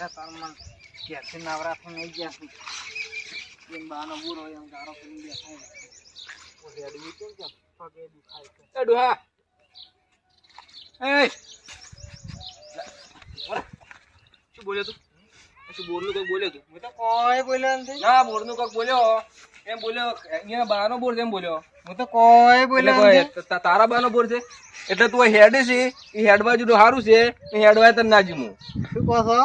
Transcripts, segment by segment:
થઈને બેઠા છે તાર મન ક્યાંથી નવરા થઈને આઈ ગયા છે. એમ બાનો બુરો એમ ગારો કરીને બેઠા અડવી કેમ કેમ? પગે દુખાય છે. એ ડોહા એ શું બોલ્યો તું? શું બોરનું કંઈક બોલ્યો તું? હું તો કોઈ બોલ્યો નથી. ના બોરનું કંઈક બોલ્યો. એમ બોલ્યો અહીંયા બાનો બોર છે એમ બોલ્યો. હું તો કોઈ બોલ્યો તારા બાનો બોર છે? એટલે તું હેડ છે એ હેડ બાજુ સારું છે એ હેડ વાય તને ના હું શું કહો છો?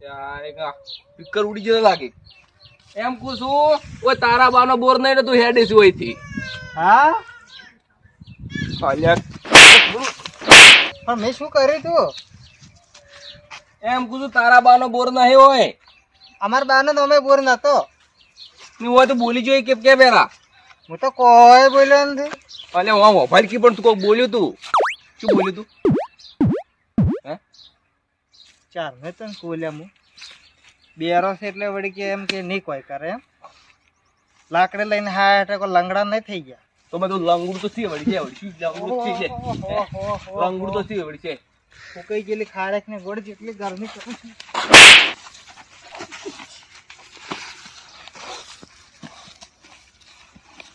સ્પીકર ઉડી જતો લાગે. એમ કહું છું ઓય તારા બાનો બોર નહીં ને તું હેડ હોય ઓયથી હા? પણ મેં શું કર્યું તું? એમ કહું છું તારા બાનો બોર નહીં હોય. અમાર બાનો તો અમે બોર નતો. ની હોય તો બોલી જોઈએ કે કે પેલા. હું તો કોઈ બોલ્યો નથી. અલે હું મોબાઈલ કી પણ તું કોઈ બોલ્યું તું. શું બોલ્યું તું? ચાર મેં તને બોલ્યા હું બેરો છે એટલે વળી કે એમ કે નહીં કોઈ કરે એમ. લાકડે લઈને હા એટલે કોઈ લંગડા નહીં થઈ ગયા. તો તો લંગુડ તો સી વળી છે વળી. લંગુડ છે? છે લંગુડ તો સી વળી છે. ફૂકાઈ ગયેલી ખારેક ને ગોળ જેટલી ગરમી કરું છું.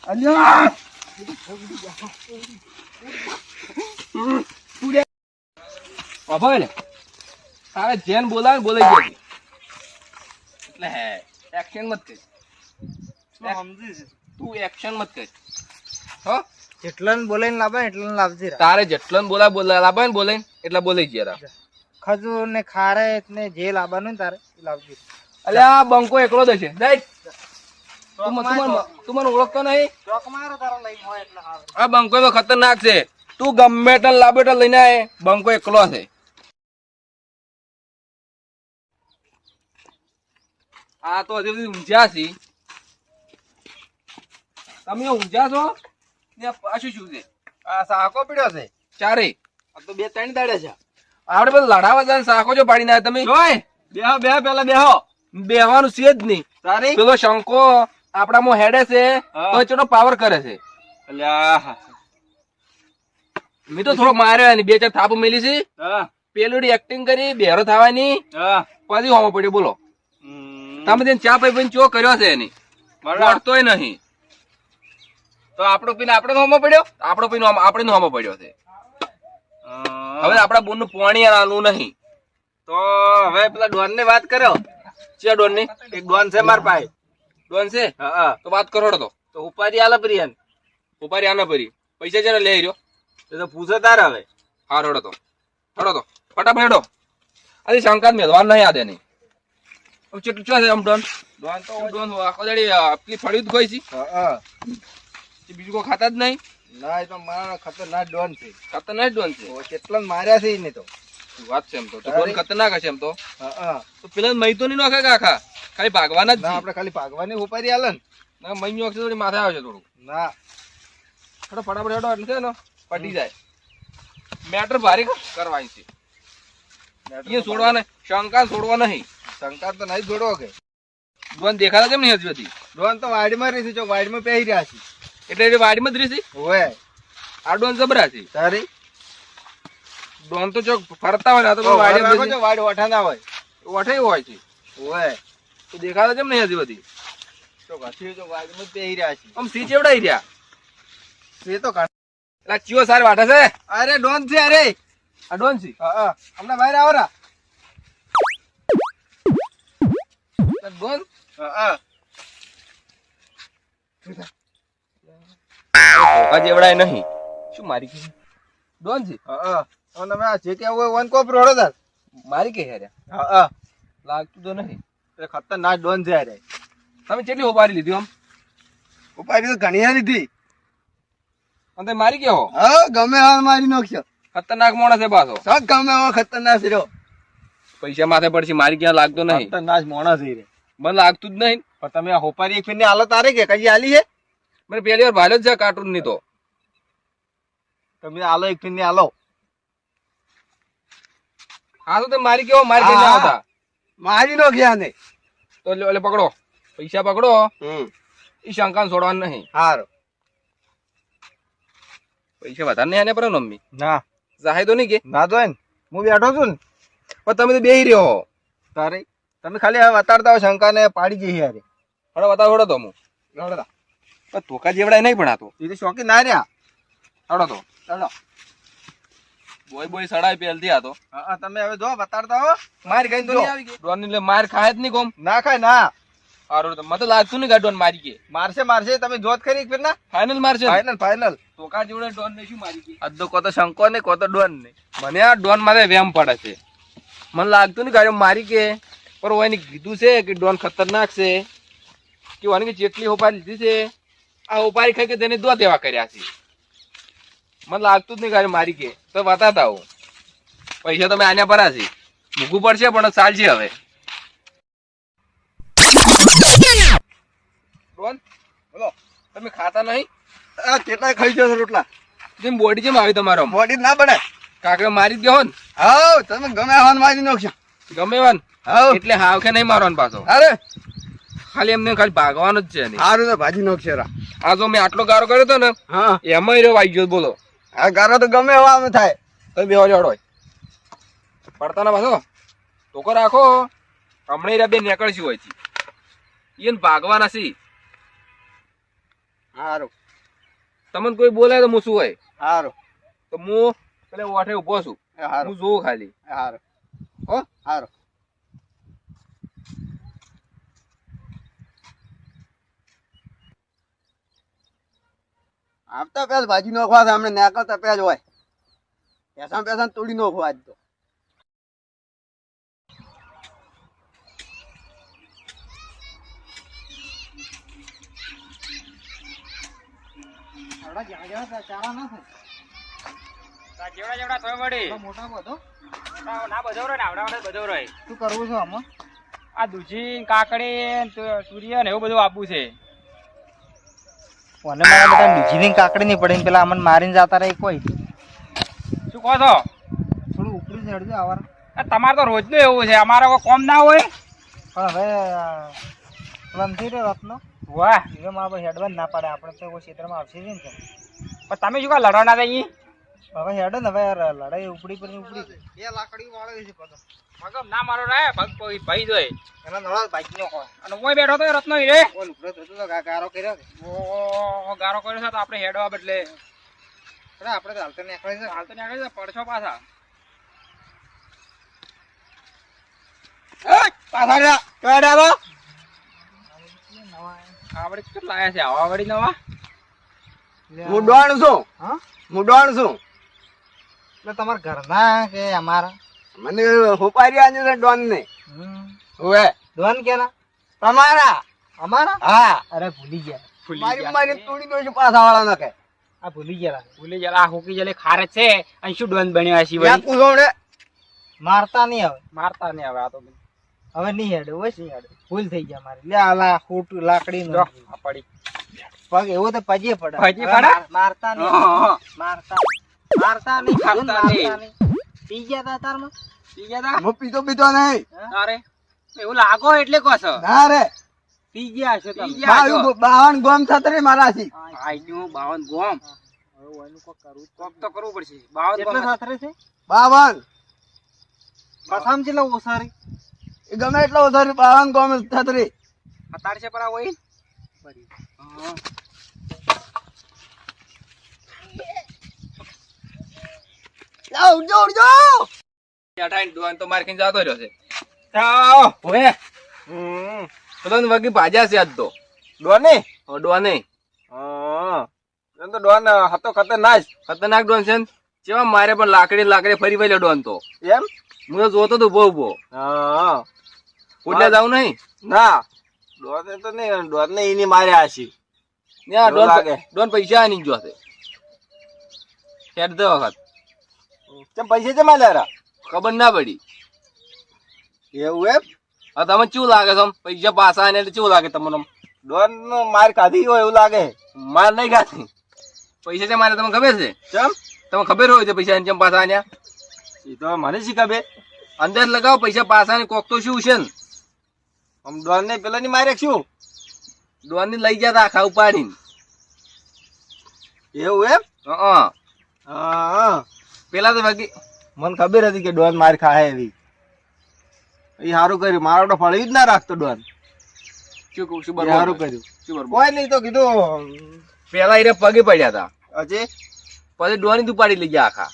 અલ્યા! બાબા ને તારે જેન બોલાવે ને બોલાઈ જાય એટલે હે એક્શન મત કર. તું એક્શન મત કર. હો? જેટલા ને બોલાઈને લાવે ને લાવજે તારે જેટલો બોલા બોલા લાવે ને બોલાય એટલે બોલાઈ ગયા ખજૂર ને ખારે ને જે લાવવાનું ને તારે લાવજે. અલ્યા આ બંકો એકલો દેશે. છે જાય તું મને- ઓળખતો નહીં. આ બંકો તો ખતરનાક છે. તું ગમે તે લાવે લઈને આય. બંકો એકલો છે આ તો હજી સુધી ઊંઝ્યા છે. તમે ઊંઝ્યા છો? ને પાછું શું છે? આ સાકો પીડ્યો છે? ચારે. આ તો બે ત્રણ દાડે છે. આપણે બધું લડાવા જાય સાકો જો પાડી ના તમે. જોય. બેહો બેહો પેલા બેહો. બેહવાનું છે જ નહીં. તારે? પેલો શંકો આપણામાં હેડે છે તો ચલો પાવર કરે છે. અલ્યા. મેં તો થોડો માર્યો એની બે ચાર થાપ મેલી છે. પેલું એક્ટિંગ કરી બેરો થવાની. પછી હોમો પડ્યો બોલો. તમે તેને ચા પી ચો કર્યો છે એની. વળતોય નહીં. તો આપણો પીને આપણે હોમો પડ્યો? આપણો પીને આપણે હોમો પડ્યો છે. હવે આપણા બોનનું પાણી આનું નહીં. તો હવે પેલા ડોન ને વાત કર્યો? છે ડોનની એક ડોન છે માર પાસે. ડોન છે? હા તો વાત કરો તો. તો ઉપારી આલે પ્રિયન ઉપારી આના પરી પૈસા જરા લઈ રહ્યો એ તો પૂછે તાર હવે. હા હડો તો. હડો તો. ફટાફટ હેડો. આજે શંકાત મેળવા નહીં આદે નહીં ચેટલું છે આમ ડોન? ડોન તો ડોન આખો દાડી આપલી ફળ્યું જ ખોઈ છે. હા બીજું કોઈ ખાતા જ નહીં? ના એ તો મારા ખતરનાક ડોન છે. ખતરનાક ડોન છે? કેટલા માર્યા છે એને તો. વાત છે એમ તો? તો ડોન ખતરનાક હશે એમ તો. હા તો પેલા મહી તો નહીં નાખે કે આખા? ખાલી ભાગવાના જ ના આપણે ખાલી ભાગવાની ઉપાડી આલે ને. ના મહી નાખશે થોડી માથે આવે છે થોડું ના. થોડો ફટાફટ હેડો એટલે છે ને. પટી જાય. મેટર ભારી કરવાની છે. એ છોડવા નહીં શંકા છોડવા નહીં. શંકા તો નહીં જોડો કે. ડોન દેખાતા કેમ નહીં હજુ હતી ડોન તો વાડીમાં રહી છે જો વાડીમાં પહેરી રહ્યા છે. એટલે એ વાડીમાં જ રહી છે? હોય આ ડોન જબરા છે. તારી? ડોન તો જો ફરતા હોય તો વાડી વાડીમાં રાખો છો વાડી ઓઠા હોય. ઓઠે હોય છે. ઓય તો દેખાતા કેમ નહીં હજી બધી તો ઘસી જો વાડીમાં જ પહેરી રહ્યા છે. આમ સી ચેવડાઈ રહ્યા? એ તો કાઢ- એટલે ચિયો સારી વાટે છે? અરે ડોન છે અરે. આ ડોન છે? હા હા. હમણાં બહાર આવો રા આ ડોન હા હા. હજી એવડાય નહીં. શું મારી કે ડોન છે? હા હા. તમે આ જે કે હોય વન કોપ રોડો મારી કે હેર્યા હા હા. લાગતું તો નહીં. એ ખતરનાક ડોન છે અરે તમે કેટલી હોપારી લીધી આમ? ઉપાડી તો ઘણી લીધી. અને મારી કે હો? હા ગમે હા મારી નોખ્યો. ખતરનાક મોણસ છે પાછો. સગ ગમે હો ખતરનાક છે પૈસા માથે પડશે મારી ક્યાં લાગતો નહીં? ખતરનાક મોણસ છે રે. મને લાગતું જ નહીં. પણ તમે આ હોપારી એક ફીરની હાલત આરે કે? કઈ આલી છે મને પહેલી વાર ભાલ્યો જ છે કાર્ટૂનની તો. તમે આલો એક ફીરની આલો હા તો તમે મારી કેવો? મારી ગયા હતા મારી નો ગયા ને. તો એટલે પકડો. પૈસા પકડો. હમ. એ શંકા છોડવાનું નહીં. હારો. પૈસા વધારે નહીં આને પર મમ્મી? ના. જાહે તો નહીં કે? ના તો હું બેઠો છું ને. પણ તમે તો બેહી રહ્યો તારે તમે ખાલી હવે વતાડતા હોય શંકાને પાડી જઈએ યાર હડો બતાવો હડો તો હું પણ ધોકા જેવડાય નહીં પણ આ તો. એ તો શોખી ના રહ્યા. હડો તો. ચાલો બોય બોય સડાય પેલથી આ તો. હા તમે હવે જો વતાડતા હો. માર ગઈ તો આવી ગઈ. ડોન એટલે માર ખાય જ નહીં કોમ. ના ખાય ના. આરો તો મત લાગતું નહીં કે આ ડોન મારી ગઈ. મારશે મારશે. તમે જોત ખરી ફિર ના? ફાઇનલ મારશે? Final final. તોકા જોડે ડોન ને શું મારી ગઈ? તો કોતો શંકો ને કોતો ડોન ને મને આ ડોન મારે વેમ પડે છે. મને લાગતું નહીં ગાડીઓ મારી કે પર એને કીધું છે કે ડોન ખતરનાક છે. કે કે જેટલી હોપારી લીધી છે આ હોપારી ખાઈ કે તેને દો દેવા કર્યા છે. મને લાગતું જ નહીં ગાડી મારી કે. તો બતાતા હું પૈસા તમે આના ભરા છે મૂકવું પડશે પણ ચાલશે હવે. ડોન બોલો. તમે ખાતા નહીં? આ કેટલા ખાઈ જશો રોટલા? જેમ બોડી જેમ આવી તમારો બોડી ના બને. કાકડે મારી જ ગયો ને. હા તમે ગમે હવાન મારી નાખશો. ગમે વાન હાવ એટલે હાવ કે નહીં મારવાનો પાછો? અરે. ખાલી એમને ખાલી ભાગવાનો જ છે સારું તો ભાજી નાખશે આ જો મેં આટલો ગારો કર્યો હતો ને હા. એમાં રહ્યો વાઈ ગયો બોલો. આ ગારો તો ગમે હવામાં થાય. તો બે વાજો હોય. પડતા ના પાછો. ટોકો રાખો. હમણાં રહ્યા બે નીકળશું હોય છે એને ભાગવાના છે. સારું તમને કોઈ બોલાય તો હું શું હોય? સારું તો હું પેલે ઓઠે ઊભો છું. હું જોઉં ખાલી. સારું હો? સારું આવતા પેલા ભાજી નો છે હમણાં નીકળતા પેજ હોય. પેસા પેસા તોડી નો આજ તો જેવડા જેવડા થોય મોટા બધો મોટા ના બધો રહ્યો ને આવડા બધો રહે શું કરવું છે આમાં? આ દૂધી કાકડી સૂર્ય ને એવું બધું આપવું છે. મને મારા બધા બીજીની કાકડી નહીં પડે પેલા અમને મારીને જતા રહી કોઈ. શું કહો છો? થોડું ઉપડી ચડજો આવાર. તમારે તો રોજનું એવું છે અમારે કોઈ કોમ ના હોય? પણ હવે લંથી રહ્યો રત્નો. વાહ. એ મારા હેડવાન ના પાડે આપણે તો કોઈ ક્ષેત્રમાં આવશે જ ને પણ તમે શું કા લડવાના હતા અહીં? હવે હેડે ને હવે યાર લડાઈ ઉપડી પર ઉપડી બે લાકડી વાળે છે પતો મગમ ના મારો રે ભગ કોઈ ભાઈ જોય. એનો નળો બાઈક નો હોય. અને હું બેઠો તો એ રત્નો રે ઓલ ઉપડો થતો તો ગારો કર્યો ઓ ગારો કર્યો છે તો આપણે હેડવા બદલે. અરે આપણે તો હાલતો નીકળે છે. હાલ તો નીકળે છે પડશો પાછા. પાછા ડાલો આવડે કેટલા લાયા છે? આવા વળી નવા? હું ડોણ છું. હા? હું ડોણ છું. એટલે તમારા ઘરના કે અમારા? મને હોપારી આજે છે ડોન ને હમ હવે કેના? તમારા? અમારા? હા. અરે ભૂલી ગયા. મારી મારી તોડી દો છું પાછા વાળા નાખે આ ભૂલી ગયા ભૂલી ગયા. આ હોકી જલે ખારે છે. અને શું ડોન બન્યો હશે ત્યાં વળી મારતા નહીં હવે મારતા નહીં હવે આ તો હવે નહીં હેડે બસ નહીં હેડે. ભૂલ થઈ ગયા મારી. લે આ લા ખોટું લાકડી નો. પડી. પગ એવું તો પજે પડે. પજે પડે? મારતા નહીં. મારતા નહીં. મારતા નહીં કીધું નહીં. પી ગયા તા તારમાં? પી ગયા તા? હું પીતો પીતો નહીં. અરે એવું લાગો એટલે કહો છો. ના રે. પી ગયા હશે તમે. ગયા બાવન ગોમ છત્રી મારા છે બાવન ગોમ. હવે કોક કરવું કોક તો કરવું પડશે. બાવન કેટલા ગોમ. છે? બાવન. કથામ કેટલા ઓસારી એ ગમે એટલો વધારે બાવન ગોમ છત્રી અતાર છે પર આ હોય હા. જાઓ ઉડજો ઉડજો અઠાઈ ડોન તો માર ખાઈને રહ્યો છે. આવો. ઓએ તો તને વગી ભાજ્યા છે આજ તો. ડોની ઓ ડોન નહીં. હા. એમ તો ડોન હતો ખતરનાક. ખતરનાક ડોન છે ચેવા મારે પણ લાકડી લાકડી ફરી વળ્યો ડોન તો. એમ? હું તો જોતો તો બહુ બહુ હા. કુડલે જાવ નહીં? ના. ડોન તો નહીં ડોન ને એની માર્યા છે ડોન પૈસા આની જો છે હેડ દે વખત. કેમ પૈસા જમા લેરા ખબર ના પડી. એવું એમ? હા તમે ચેવું લાગે છે પૈસા પાછા આને એટલે ચેવું લાગે તમને? ડોન નો માર ખાધી હોય એવું લાગે. માર નહીં ખાધી. પૈસા છે મારે તમને ખબર છે? ચમ? તમને ખબર હોય છે પૈસા ચમ પાછા આન્યા? એ તો મને શી ખબર? અંદર લગાવો પૈસા પાછા ને કોક તો શું છે ને? આમ ડોન ને પેલા ની મારે શું? ડોન ને લઈ ગયા આખા ઉપાડીને. એવું એમ? હા હા. પેલા તો બાકી મને ખબર હતી કે ડોન માર ખાય એવી. એ સારું કર્યું. મારો તો ફળી જ ના રાખતો ડોન. શું કહું? શું સારું કર્યું. શું કોઈ નહીં તો કીધું પેલા એને પગે પડ્યા હતા અજય પછી ડોની દુપાડી લઈ ગયા આખા.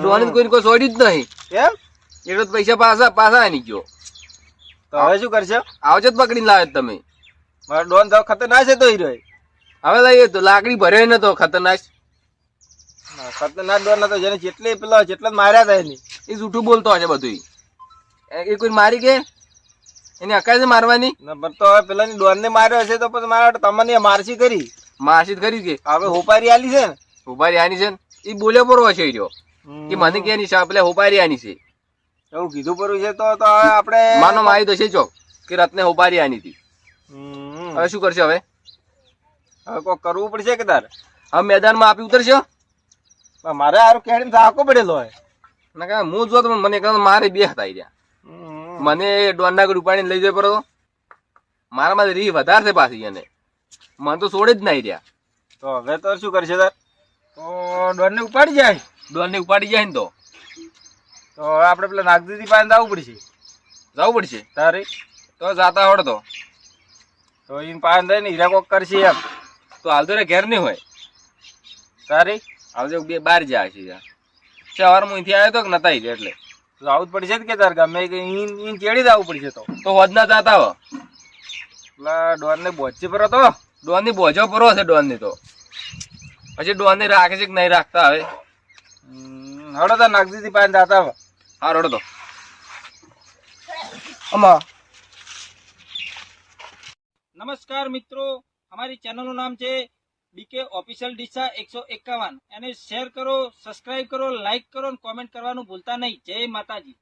ડોની કોઈ કોઈ છોડી જ નહીં. કેમ એટલે તો પૈસા પાછા પાછા આની ગયો. તો હવે શું કરશે? આવજો જ પકડીને લાવ્યો તમે. મારો ડોન તો ખતરનાક છે તો હીરો હવે લઈએ તો લાકડી ભર્યો નતો ખતરનાક ખતરનાક ડોર નતો જેને જેટલી પેલા જેટલા માર્યા હતા એની એ જૂઠું બોલતો હશે બધું એ કોઈ મારી કે? એની અકાય છે મારવાની? પણ તો હવે પેલાની ડોર ને માર્યો હશે તો પછી મારા તમને મારસી કરી મારસી કરી કે. હવે હોપારી આલી છે ને? હોપારી આની છે ને? એ બોલ્યો બરો હશે જો એ મને કે છે પેલા હોપારી આની છે. એવું કીધું પડ્યું છે તો તો હવે આપણે માનો મારી તો છે ચોક કે રત્ને હોપારી આની હતી. હવે શું કરશે હવે? હવે કોઈ કરવું પડશે કે તારે? હવે મેદાનમાં આપી ઉતરશે? મારે હારું કેડીને થાકો પડેલો હોય. ને કે હું જો તો મને કહે મારે બે હતા રહ્યા મને ડોનના ગઢ ઉપાડીને લઈ જવો પડો મારામાં રીહ વધારે છે પાછી એને. મને તો છોડે જ નહીં રહ્યા તો હવે તો શું કરશે તાર? તો ડોન ઉપાડી જાય. ડોનને ઉપાડી જાય ને તો. તો આપણે પેલા નાગદીદી પાસે જવું પડશે. જવું પડશે? તારે? તો જાતા આવડે તો. તો એને પાસે જઈને હીરા કોક કરશે એમ. તો હાલ તો રે ઘેર નહીં હોય. તારે? આવજો બે બાર જાય છે સવાર સવારમાં અહીંથી આવ્યો તો કે નતા એટલે. તો આવું જ પડશે કે તાર ગમે કે ઈન ચેડી જ આવવું પડશે તો. તો વધના જાતા હો. પેલા ડોન ને બોચી પર હતો. ડોનની બોજો પરો છે ડોનની તો. પછી ડોનને રાખે છે કે નહીં રાખતા હવે? હડો તો નાગદીદી પાસે જાતા હવે હા રડો તો. અમા નમસ્કાર મિત્રો અમારી ચેનલનું નામ છે બીકે ઓફિશિયલ ડીસા એકસો એકાવન એને શેર કરો સબસ્ક્રાઇબ કરો લાઈક કરો અને કોમેન્ટ કરવાનું ભૂલતા નહીં જય માતાજી